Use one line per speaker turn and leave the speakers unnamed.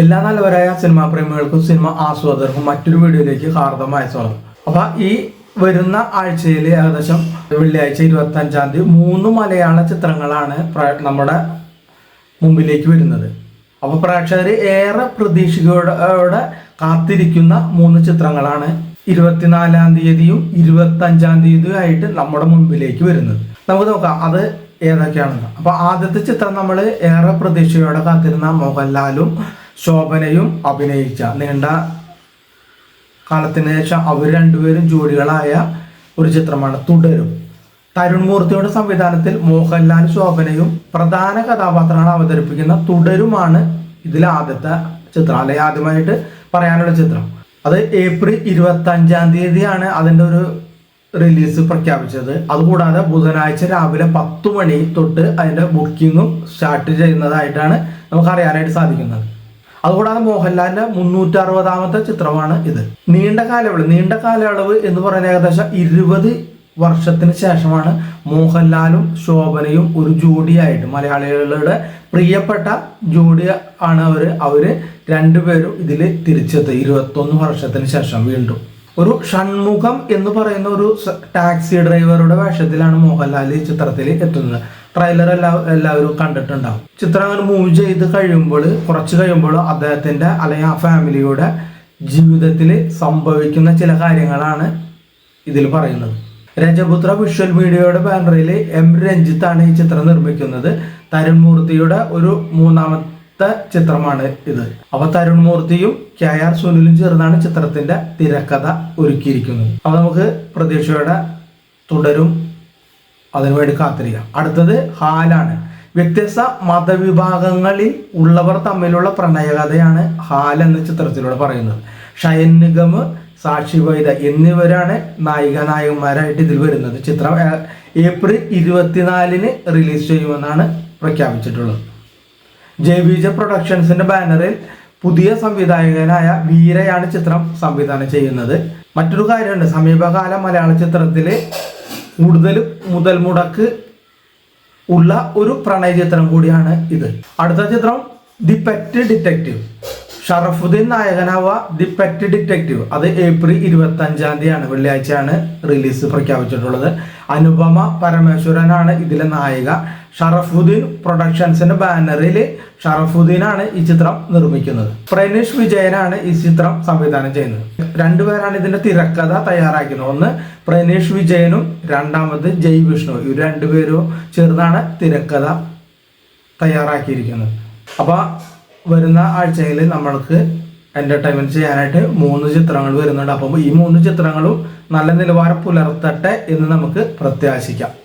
എല്ലാ നല്ലവരായ cinema പ്രേമികൾക്കും cinema ആസ്വാദകർക്കും മറ്റൊരു വീഡിയോയിലേക്ക് ഹാർദമായ സ്വാഗതം. അപ്പൊ ഈ വരുന്ന ആഴ്ചയിൽ ഏകദേശം വെള്ളിയാഴ്ച ഇരുപത്തി അഞ്ചാം തീയതി മൂന്ന് മലയാള ചിത്രങ്ങളാണ് നമ്മുടെ മുമ്പിലേക്ക് വരുന്നത്. അപ്പൊ പ്രേക്ഷകർ ഏറെ പ്രതീക്ഷയോടെ കാത്തിരിക്കുന്ന മൂന്ന് ചിത്രങ്ങളാണ് ഇരുപത്തിനാലാം തീയതിയും ഇരുപത്തി അഞ്ചാം തീയതിയും ആയിട്ട് നമ്മുടെ മുമ്പിലേക്ക് വരുന്നത്. നമുക്ക് നോക്കാം അത് ഏതൊക്കെയാണെന്ന്. അപ്പൊ ആദ്യത്തെ ചിത്രം നമ്മൾ ഏറെ പ്രതീക്ഷയോടെ കാത്തിരുന്ന മോഹൻലാലും ശോഭനയും അഭിനയിച്ച നീണ്ട കാലത്തിന് ശേഷം അവർ രണ്ടുപേരും ജോഡികളായ ഒരു ചിത്രമാണ് തുടരും. തരുൺ മൂർത്തിയുടെ സംവിധാനത്തിൽ മോഹൻലാൽ ശോഭനയും പ്രധാന കഥാപാത്രങ്ങൾ അവതരിപ്പിക്കുന്ന തുടരുമാണ് ഇതിൽ ആദ്യത്തെ ചിത്രം അല്ലെങ്കിൽ ആദ്യമായിട്ട് പറയാനുള്ള ചിത്രം. അത് ഏപ്രിൽ ഇരുപത്തി അഞ്ചാം തീയതിയാണ് അതിന്റെ ഒരു റിലീസ് പ്രഖ്യാപിച്ചത്. അതുകൂടാതെ ബുധനാഴ്ച രാവിലെ പത്ത് മണി തൊട്ട് അതിന്റെ ബുക്കിങ്ങും സ്റ്റാർട്ട് ചെയ്യുന്നതായിട്ടാണ് നമുക്ക് അറിയാനായിട്ട് സാധിക്കുന്നത്. അതുകൂടാതെ മോഹൻലാലിന്റെ മുന്നൂറ്റി അറുപതാമത്തെ ചിത്രമാണ് ഇത്. നീണ്ട കാലയളവ് നീണ്ട കാലയളവ് എന്ന് പറയുന്ന ഏകദേശം ഇരുപത് വർഷത്തിന് ശേഷമാണ് മോഹൻലാലും ശോഭനയും ഒരു ജോഡിയായിട്ട് മലയാളികളുടെ പ്രിയപ്പെട്ട ജോഡി ആണ് അവർ. അവർ രണ്ടുപേരും ഇതിൽ തിരിച്ചെത്തുക ഇരുപത്തൊന്ന് വർഷത്തിന് ശേഷം വീണ്ടും. ഒരു ഷൺമുഖം എന്ന് പറയുന്ന ഒരു ടാക്സി ഡ്രൈവറുടെ വേഷത്തിലാണ് മോഹൻലാൽ ഈ ചിത്രത്തിൽ എത്തുന്നത്. ട്രെയിലർ എല്ലാ എല്ലാവരും കണ്ടിട്ടുണ്ടാവും. ചിത്രം അങ്ങനെ മൂവ് ചെയ്ത് കഴിയുമ്പോൾ കുറച്ച് കഴിയുമ്പോൾ അദ്ദേഹത്തിന്റെ അല്ലെങ്കിൽ ആ ഫാമിലിയുടെ ജീവിതത്തിൽ സംഭവിക്കുന്ന ചില കാര്യങ്ങളാണ് ഇതിൽ പറയുന്നത്. രജപുത്ര വിഷ്വൽ മീഡിയയുടെ ബാനറിൽ എം രഞ്ജിത്താണ് ഈ ചിത്രം നിർമ്മിക്കുന്നത്. തരുൺ മൂർത്തിയുടെ ഒരു മൂന്നാമത്തെ ചിത്രമാണ് ഇത്. അപ്പൊ തരുൺ മൂർത്തിയും കെ ആർ സുനിലും ചേർന്നാണ് ചിത്രത്തിന്റെ തിരക്കഥ ഒരുക്കിയിരിക്കുന്നത്. അപ്പൊ നമുക്ക് പ്രതീക്ഷയുടെ തുടരും. അതിനുവേണ്ടി കാത്തിരിക്കാം. അടുത്തത് ഹാലാണ്. വ്യത്യസ്ത മതവിഭാഗങ്ങളിൽ ഉള്ളവർ തമ്മിലുള്ള പ്രണയകഥയാണ് ഹാൽ എന്ന ചിത്രത്തിലൂടെ പറയുന്നത്. ഷയൻ നിഗം സാക്ഷി വൈദ എന്നിവരാണ് നായിക നായകന്മാരായിട്ട് ഇതിൽ വരുന്നത്. ചിത്രം ഏപ്രിൽ ഇരുപത്തിനാലിന് റിലീസ് ചെയ്യുമെന്നാണ് പ്രഖ്യാപിച്ചിട്ടുള്ളത്. ജയബീജ പ്രൊഡക്ഷൻസിന്റെ ബാനറിൽ പുതിയ സംവിധായകനായ വീരയാണ് ചിത്രം സംവിധാനം ചെയ്യുന്നത്. മറ്റൊരു കാര്യമുണ്ട് സമീപകാല മലയാള ചിത്രത്തിൽ കൂടുതൽ മുതൽ മുടക്ക് ഉള്ള ഒരു പ്രണയ ചിത്രം കൂടിയാണ് ഇത്. അടുത്ത ചിത്രം ദി പെറ്റ് ഡിറ്റക്റ്റീവ്. ഷറഫുദ്ദീൻ നായകനാവ ദി പെറ്റ് ഡിറ്റക്റ്റീവ്. അത് ഏപ്രിൽ ഇരുപത്തി അഞ്ചാം തീയതിയാണ് വെള്ളിയാഴ്ചയാണ് റിലീസ് പ്രഖ്യാപിച്ചിട്ടുള്ളത്. അനുപമ പരമേശ്വരനാണ് ഇതിലെ നായിക. ഷറഫുദ്ദീൻ പ്രൊഡക്ഷൻസിന്റെ ബാനറിൽ ഷറഫുദ്ദീനാണ് ഈ ചിത്രം നിർമ്മിക്കുന്നത്. പ്രനീഷ് വിജയനാണ് ഈ ചിത്രം സംവിധാനം ചെയ്യുന്നത്. രണ്ടുപേരാണ് ഇതിന്റെ തിരക്കഥ തയ്യാറാക്കുന്നത് ഒന്ന് പ്രനീഷ് വിജയനും രണ്ടാമത് ജയ് വിഷ്ണു. ഇവർ രണ്ടുപേരും ചേർന്നാണ് തിരക്കഥ തയ്യാറാക്കിയിരിക്കുന്നത്. അപ്പോൾ വരുന്ന ആഴ്ചയിൽ നമ്മൾക്ക് എന്റർടൈൻമെന്റ് ചെയ്യാനായിട്ട് മൂന്ന് ചിത്രങ്ങൾ വരുന്നുണ്ട്. അപ്പം ഈ മൂന്ന് ചിത്രങ്ങളും നല്ല നിലവാരം പുലർത്തട്ടെ എന്ന് നമുക്ക് പ്രത്യാശിക്കാം.